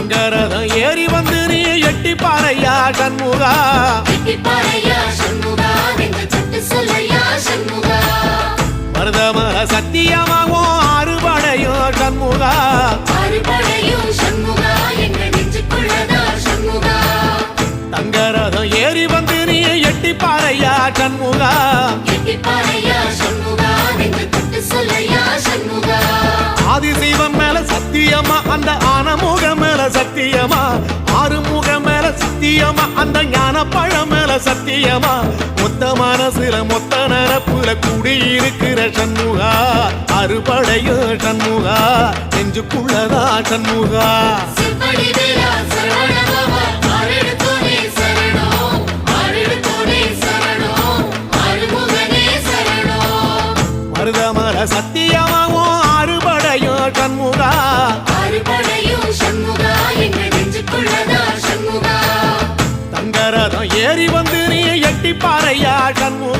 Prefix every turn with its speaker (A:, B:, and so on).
A: தங்கரதம் ஏறி வந்து நீ எட்டி பாறையா சண்முகா? மருதமர சத்தியமாகவும் அறுபடையும் சண்முகா? தங்கரதம் ஏறி வந்து நீ எட்டி பாறையா சண்முகா? ஆதிசைவம் மேல சத்தியமா அந்த ஆனமுகம் சத்தியமா? அந்த ஞான பழம் மேல சத்தியமா? மொத்த மனசுல மொத்த நரப்புல குடியிருக்கிற சண்முகா. அறுபடையும் சண்முகா. நெஞ்சுக்குள்ளதா சண்முகா.
B: வேலா
A: ஏறி வந்து நீ எட்டி பாறையா சண்முகா